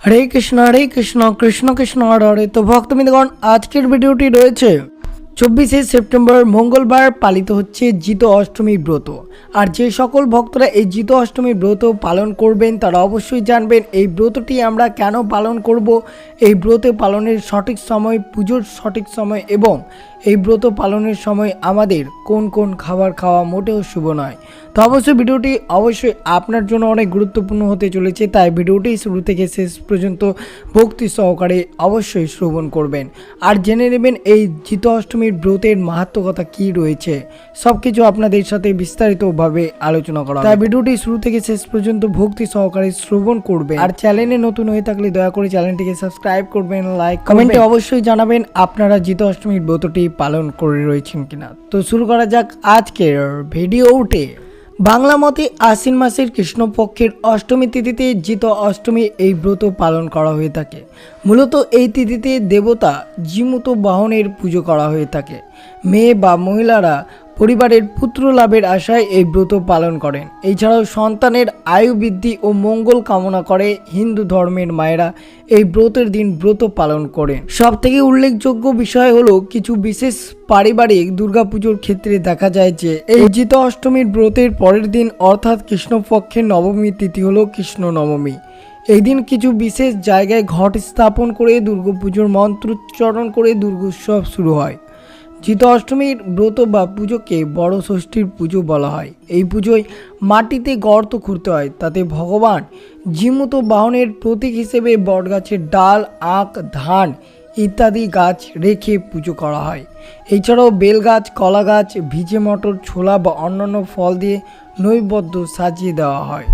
হরে কৃষ্ণ হরে কৃষ্ণ কৃষ্ণ কৃষ্ণ হরে হরে। তো ভক্তবৃন্দগণ আজকের ভিডিওটি রয়েছে চব্বিশে সেপ্টেম্বর মঙ্গলবার পালিত হচ্ছে জিত অষ্টমী ব্রত। আর যে সকল ভক্তরা এই জিত অষ্টমীর ব্রত পালন করবেন, তারা অবশ্যই জানবেন এই ব্রতটি আমরা কেন পালন করব। এই ব্রত পালনের সঠিক সময়, পুজোর সঠিক সময় এবং এই ব্রত পালনের সময় আমাদের কোন কোন খাবার খাওয়া মোটেও শুভ নয়। তো অবশ্যই ভিডিওটি অবশ্যই আপনার জন্য অনেক গুরুত্বপূর্ণ হতে চলেছে, তাই ভিডিওটি শুরু থেকে শেষ পর্যন্ত ভক্তি সহকারে অবশ্যই শ্রবণ করবেন। আর জেনে নেবেন এই জিত অষ্টমীর ব্রতের মাহাত্মকতা কি রয়েছে সব কিছু আপনাদের সাথে বিস্তারিতভাবে আলোচনা করা তাই ভিডিওটি শুরু থেকে শেষ পর্যন্ত ভক্তি সহকারে শ্রবণ করবে আর চ্যানেলে নতুন হয়ে থাকলে দয়া করে চ্যানেলটিকে সাবস্ক্রাইব করবেন, লাইক কমেন্টে অবশ্যই জানাবেন আপনারা জিত অষ্টমীর ব্রতটি পালন করে রয়েছেন কিনা। তো শুরু করা যাক আজকের ভিডিওটি বাংলা মতে আশ্বিন মাসের কৃষ্ণপক্ষের অষ্টমী তিথিতে জিত অষ্টমী এই ব্রত পালন করা হয়ে থাকে। মূলত এই তিথিতে দেবতা জিমুত বাহনের পুজো করা হয়ে থাকে। মেয়ে বা মহিলারা পরিবারের পুত্র লাভের আশায় এই ব্রত পালন করেন। এছাড়াও সন্তানের আয়ু বৃদ্ধি ও মঙ্গল কামনা করে হিন্দু ধর্মের মায়েরা এই ব্রতের দিন ব্রত পালন করেন। সব থেকে উল্লেখযোগ্য বিষয় হলো কিছু বিশেষ পারিবারিক দুর্গাপুজোর ক্ষেত্রে দেখা যায় যে, এই জিত অষ্টমীর ব্রতের পরের দিন অর্থাৎ কৃষ্ণপক্ষের নবমী তিথি হলো কৃষ্ণ নবমী। এই দিন কিছু বিশেষ জায়গায় ঘট স্থাপন করে দুর্গাপুজোর মন্ত্রোচ্চারণ করে দুর্গোৎসব শুরু হয়। জিত অষ্টমীর ব্রত বা পুজোকে বড় ষষ্ঠীর পুজো বলা হয়। এই পুজোয় মাটিতে গর্ত খুঁড়তে হয়, তাতে ভগবান জিমুত বাহনের প্রতীক হিসেবে বটগাছের ডাল, আখ, ধান ইত্যাদি গাছ রেখে পুজো করা হয়। এছাড়াও বেল গাছ কলা গাছ ভিজে মটর, ছোলা বা অন্যান্য ফল দিয়ে নৈবদ্য সাজিয়ে দেওয়া হয়।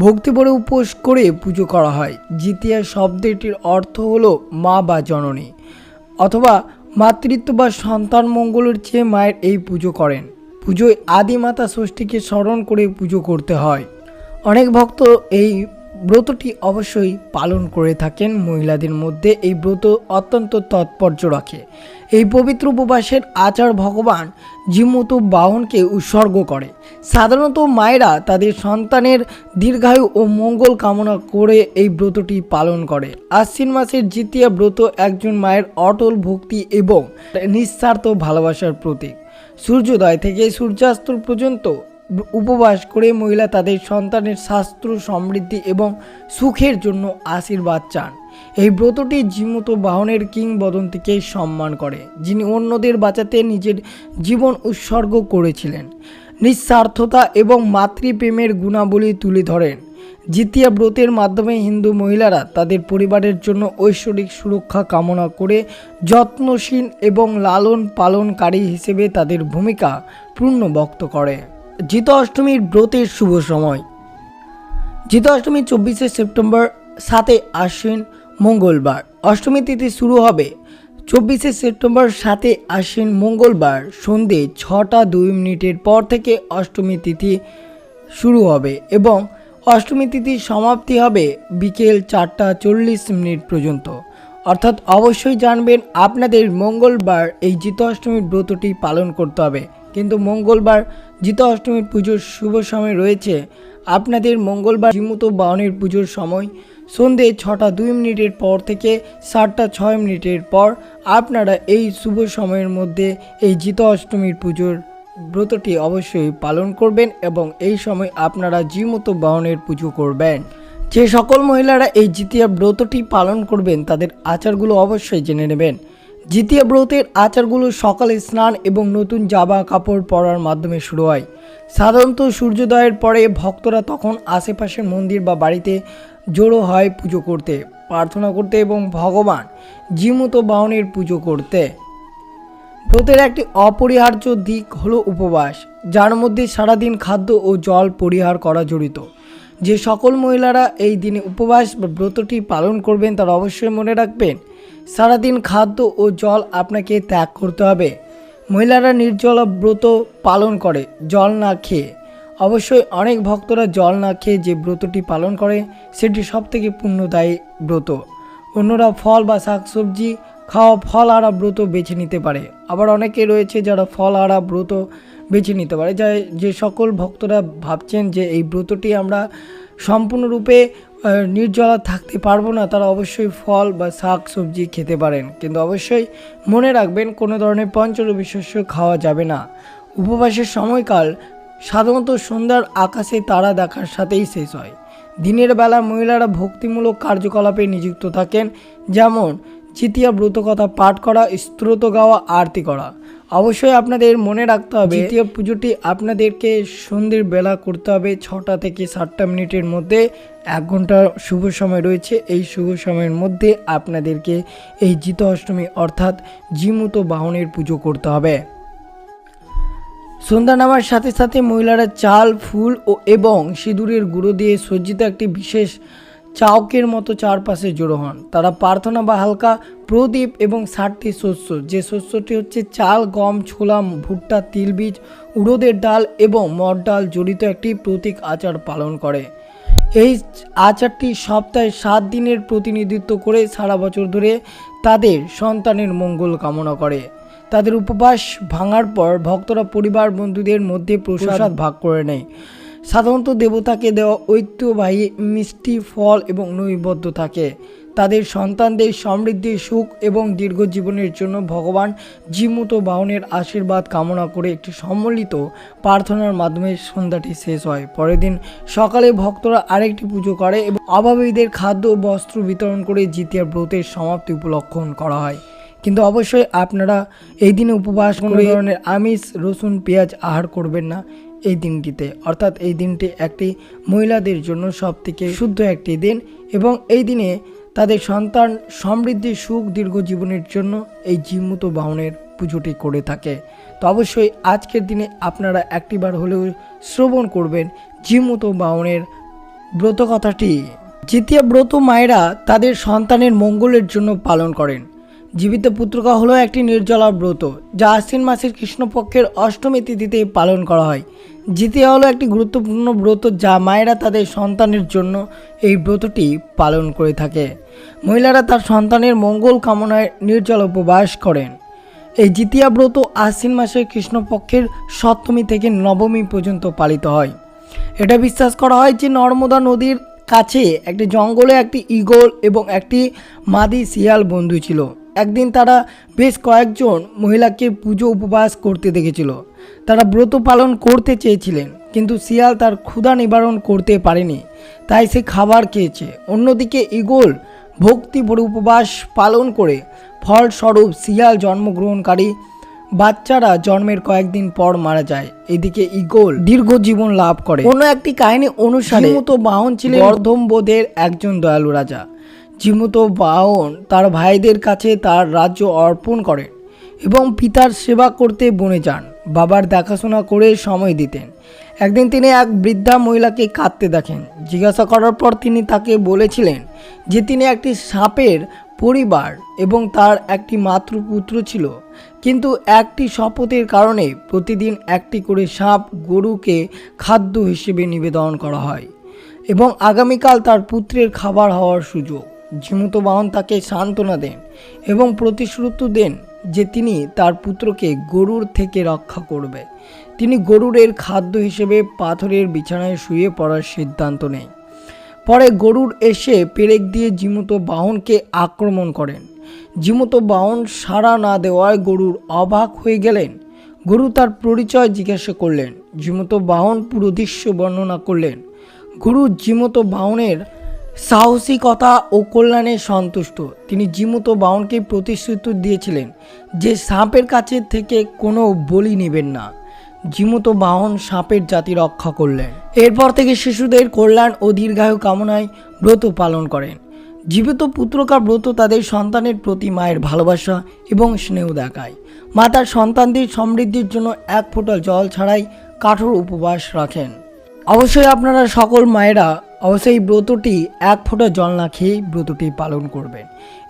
ভক্তি ভরে উপোস করে পুজো করা হয়। জিতিয়া শব্দটির অর্থ হলো মা বা জননী। অথবা মাতৃত্ব বা সন্তান মঙ্গলের চেয়ে মায়ের এই পুজো করেন। পুজোয় আদিমাতা ষষ্ঠীকে স্মরণ করে পুজো করতে হয়। অনেক ভক্ত এই ব্রতটি অবশ্যই পালন করে থাকেন মহিলাদের মধ্যে। এই ব্রত অত্যন্ত তাৎপর্য রাখে। এই পবিত্র উপবাসের আচার ভগবান জিমুত বাহনকে উৎসর্গ করে। সাধারণত মায়েরা তাদের সন্তানের দীর্ঘায়ু ও মঙ্গল কামনা করে এই ব্রতটি পালন করে। আশ্বিন মাসের জিতিয়া ব্রত একজন মায়ের অটল ভক্তি এবং নিঃস্বার্থ ভালোবাসার প্রতীক। সূর্যোদয় থেকে সূর্যাস্ত পর্যন্ত উপবাস করে মহিলা তাদের সন্তানের স্বাস্থ্য সমৃদ্ধি এবং সুখের জন্য আশীর্বাদ চান। এই ব্রতটি জীমত বাহনের কিংবদন্তিকে সম্মান করে, যিনি অন্যদের বাঁচাতে নিজের জীবন উৎসর্গ করেছিলেন। নিঃস্বার্থতা এবং মাতৃপ্রেমের গুণাবলী তুলে ধরেন। জিতিয়া ব্রতের মাধ্যমে হিন্দু মহিলারা তাদের পরিবারের জন্য ঐশ্বরিক সুরক্ষা কামনা করে যত্নশীল এবং লালন পালনকারী হিসেবে তাদের ভূমিকা পূর্ণ ব্যক্ত করে। জিত অষ্টমীর ব্রতের শুভ সময়। জিত অষ্টমী চব্বিশে সেপ্টেম্বর, সাতে আশ্বিন মঙ্গলবার। অষ্টমী তিথি শুরু হবে চব্বিশে সেপ্টেম্বর, সাতে আশ্বিন মঙ্গলবার। সন্ধে ছটা দুই মিনিটের পর থেকে অষ্টমী তিথি শুরু হবে এবং অষ্টমী তিথি সমাপ্তি হবে বিকেল চারটা চল্লিশ মিনিট পর্যন্ত। অর্থাৎ অবশ্যই জানবেন আপনাদের মঙ্গলবার এই জিত অষ্টমীর ব্রতটি পালন করতে হবে। কিন্তু মঙ্গলবার জিত অষ্টমীর পুজোর শুভ সময় রয়েছে। আপনাদের মঙ্গলবার জিমুত বাহনের পুজোর সময় সন্ধে ছটা দুই মিনিটের পর থেকে সাতটা ছয় মিনিটের পর আপনারা এই শুভ সময়ের মধ্যে এই জিত অষ্টমীর পুজোর ব্রতটি অবশ্যই পালন করবেন এবং এই সময় আপনারা জিমুত বাহনের পুজো করবেন। যে সকল মহিলারা এই জিতিয়া ব্রতটি পালন করবেন, তাদের আচারগুলো অবশ্যই জেনে নেবেন। জিতিয়া ব্রতের আচারগুলো সকালে স্নান এবং নতুন জামা কাপড় পরার মাধ্যমে শুরু হয়। সাধারণত সূর্যোদয়ের পরে ভক্তরা তখন আশেপাশের মন্দির বা বাড়িতে জড়ো হয় পুজো করতে, প্রার্থনা করতে এবং ভগবান জিমুত বাহনের পুজো করতে। ব্রতের একটি অপরিহার্য দিক হলো উপবাস, যার মধ্যে সারাদিন খাদ্য ও জল পরিহার করা জড়িত। যে সকল মহিলারা এই দিনে উপবাস বা ব্রতটি পালন করবেন তারা অবশ্যই মনে রাখবেন সারাদিন খাদ্য ও জল আপনাকে ত্যাগ করতে হবে। মহিলারা নির্জল ব্রত পালন করে, জল না খেয়ে। অবশ্যই অনেক ভক্তরা জল না খেয়ে যে ব্রতটি পালন করে, সেটি সবথেকে পুণ্যদায়ী ব্রত। অন্যরা ফল বা শাকসবজি খাওয়া ফল আড়া ব্রত বেছে নিতে পারে। আবার অনেকে রয়েছে যারা ফল আড়া ব্রত বেছে নিতে পারে। যা যে সকল ভক্তরা ভাবছেন যে এই ব্রতটি আমরা সম্পূর্ণরূপে নির্জলা থাকতে পারব না, তারা অবশ্যই ফল বা শাক, সবজি খেতে পারেন। কিন্তু অবশ্যই মনে রাখবেন, কোনো ধরনের পঞ্চরবি শস্য খাওয়া যাবে না। উপবাসের সময়কাল সাধারণত সন্ধ্যার আকাশে তারা দেখার সাথেই শেষ হয়। দিনের বেলা মহিলারা ভক্তিমূলক কার্যকলাপে নিযুক্ত থাকেন, যেমন জিতিয়া ব্রতকথা পাঠ করা স্তোত্র গাওয়া, আরতি করা। অবশ্যই আপনাদের মনে রাখতে হবে দ্বিতীয় পুজোটি আপনাদেরকে সন্ধ্যের বেলা করতে হবে, ছটা থেকে সাতটা মিনিটের মধ্যে। এক ঘণ্টা শুভ সময় রয়েছে, এই শুভ সময়ের মধ্যে আপনাদেরকে এই জিত অষ্টমী অর্থাৎ জিমুত বাহনের পুজো করতে হবে। সন্ধ্যা নামার সাথে সাথে মহিলারা চাল, ফুল ও এবং সিঁদুরের গুঁড়ো দিয়ে সজ্জিত একটি বিশেষ চাউকের মতো চারপাশে জড়ো হন। তারা প্রার্থনা বা হালকা প্রদীপ এবং ষাটটি শস্য। যে শস্যটি হচ্ছে চাল গম ছোলা ভুট্টা তিলবীজ উড়োদের ডাল এবং মট ডাল জড়িত একটি প্রতীক আচার পালন করে। এই আচারটি সপ্তাহে সাত দিনের প্রতিনিধিত্ব করে সারা বছর ধরে তাদের সন্তানের মঙ্গল কামনা করে। তাদের উপবাস ভাঙার পর ভক্তরা পরিবার বন্ধুদের মধ্যে প্রসাদ ভাগ করে নেয়। সাধারণত দেবতাকে দেওয়া ঐতিহ্যবাহী মিষ্টি ফল এবং নৈবদ্য থাকে। তাদের সন্তানদের সমৃদ্ধি সুখ এবং দীর্ঘ জীবনের জন্য ভগবান জীমুত বাহনের আশীর্বাদ কামনা করে একটি সম্মিলিত প্রার্থনার মাধ্যমে সন্ধ্যাটি শেষ হয়। পরের দিন সকালে ভক্তরা আরেকটি পুজো করে এবং অভাবীদের খাদ্য ও বস্ত্র বিতরণ করে জিতিয়া ব্রতের সমাপ্তি উপলক্ষণ করা হয়। কিন্তু অবশ্যই আপনারা এই দিনে উপবাস কোনো ধরনের আমিষ রসুন পেঁয়াজ আহার করবেন না। এই দিনটিতে। অর্থাৎ এই দিনটি একটি মহিলাদের জন্য সব থেকে শুদ্ধ একটি দিন এবং এই দিনে তাদের সন্তান সমৃদ্ধি, সুখ, দীর্ঘ জীবনের জন্য এই জিমুত বাহনের পুজোটি করে থাকে। তো অবশ্যই আজকের দিনে আপনারা একটিবার হলেও শ্রবণ করবেন জিমুত বাহনের ব্রত কথাটি দ্বিতীয় ব্রত মায়েরা তাদের সন্তানের মঙ্গলের জন্য পালন করেন। জীবিত পুত্রকা হলো একটি নির্জলা ব্রত, যা আশ্বিন মাসের কৃষ্ণপক্ষের অষ্টমী তিথিতে পালন করা হয়। জিতিয়া হলো একটি গুরুত্বপূর্ণ ব্রত, যা মায়েরা তাদের সন্তানের জন্য এই ব্রতটি পালন করে থাকে। মহিলারা তার সন্তানের মঙ্গল কামনায় নির্জল উপবাস করেন। এই জিতিয়া ব্রত আশ্বিন মাসের কৃষ্ণপক্ষের সপ্তমী থেকে নবমী পর্যন্ত পালিত হয়। এটা বিশ্বাস করা হয় যে নর্মদা নদীর কাছে একটি জঙ্গলে একটি ঈগল এবং একটি মাদি শিয়াল বন্ধু ছিল। একদিন তারা বেশ কয়েকজন মহিলাকে পুজো উপবাস করতে দেখেছিল। তারা ব্রত পালন করতে চেয়েছিলেন কিন্তু শিয়াল তার ক্ষুধা নিবারণ করতে পারেনি তাই সে খাবার খেয়েছে। অন্যদিকে ঈগল ভক্তি ভরে উপবাস পালন করে ফলস্বরূপ শিয়াল জন্মগ্রহণকারী বাচ্চারা জন্মের কয়েকদিন পর মারা যায়। এদিকে ইগল দীর্ঘ জীবন লাভ করে। অন্য একটি কাহিনী অনুসারে মতো বাহন ছিলেন বর্ধমবোধের একজন দয়ালু রাজা। জিমুত বাহন তার ভাইদের কাছে তার রাজ্য অর্পণ করেন এবং পিতার সেবা করতে বনে যান। বাবার দেখাশোনা করে সময় দিতেন। একদিন তিনি এক বৃদ্ধা মহিলাকে কাঁদতে দেখেন। জিজ্ঞাসা করার পর তিনি তাকে বলেছিলেন যে তিনি একটি সাপের পরিবার এবং তার একটি মাতৃ পুত্র ছিল। কিন্তু একটি শপথের কারণে প্রতিদিন একটি করে সাপ গরুকে খাদ্য হিসেবে নিবেদন করা হয় এবং আগামীকাল তার পুত্রের খাবার হওয়ার সুযোগ। ঝিমুত বাহন তাকে সান্ত্বনা দেন এবং প্রতিশ্রুতি দেন যে তিনি তার পুত্রকে গরুর থেকে রক্ষা করবে। তিনি গরুরের খাদ্য হিসেবে পাথরের বিছানায় শুয়ে পড়ার সিদ্ধান্ত নেয় পরে গরুর এসে পেরেক দিয়ে জিমুত বাহনকে আক্রমণ করেন। জিমুত বাহন সাড়া না দেওয়ায় গরুর অবাক হয়ে গেলেন। গরু তার পরিচয় জিজ্ঞাসা করলেন। জিমুত বাহন পুরো দৃশ্য বর্ণনা করলেন। গরু জিমুত বাহনের সাহসিকতা ও কল্যাণে সন্তুষ্ট। তিনি জিমুত বাহনকে প্রতিশ্রুতি দিয়েছিলেন যে সাপের কাছে থেকে কোনো বলি নেবেন না। জিমুত বাহন সাপের জাতি রক্ষা করলেন। এরপর থেকে শিশুদের কল্যাণ ও দীর্ঘায়ু কামনায় ব্রত পালন করেন। জীবিত পুত্রকা ব্রত তাদের সন্তানের প্রতি মায়ের ভালোবাসা এবং স্নেহ দেখায়। মা তার সন্তানদের সমৃদ্ধির জন্য এক ফোঁটা জল ছাড়াই কাঠোর উপবাস রাখেন। অবশ্যই আপনারা সকল মায়েরা অবশ্যই এই ব্রতটি এক ফোঁটা জল না খেয়েই ব্রতটি পালন করবেন।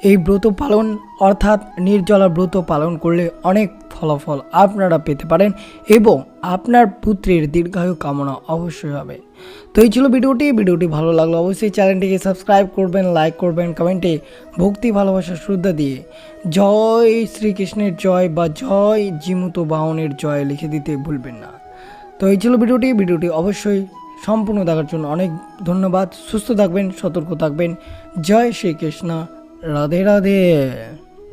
এই ব্রত পালন অর্থাৎ নির্জলা ব্রত পালন করলে অনেক ফলাফল আপনারা পেতে পারেন এবং আপনার পুত্রের দীর্ঘায়ু কামনা অবশ্যই হবে। তো এই ছিল ভিডিওটি। ভিডিওটি ভালো লাগল অবশ্যই চ্যানেলটিকে সাবস্ক্রাইব করবেন, লাইক করবেন, কমেন্টে ভক্তি, ভালোবাসা, শ্রদ্ধা দিয়ে জয় শ্রীকৃষ্ণের জয় বা জয় জিমুত বাহনের জয় লিখে দিতে ভুলবেন না। তো এই ছিল ভিডিওটি। ভিডিওটি অবশ্যই সম্পূর্ণ দেখার জন্য অনেক ধন্যবাদ। সুস্থ থাকবেন সতর্ক থাকবেন। জয় শ্রীকৃষ্ণ। রাধে রাধে।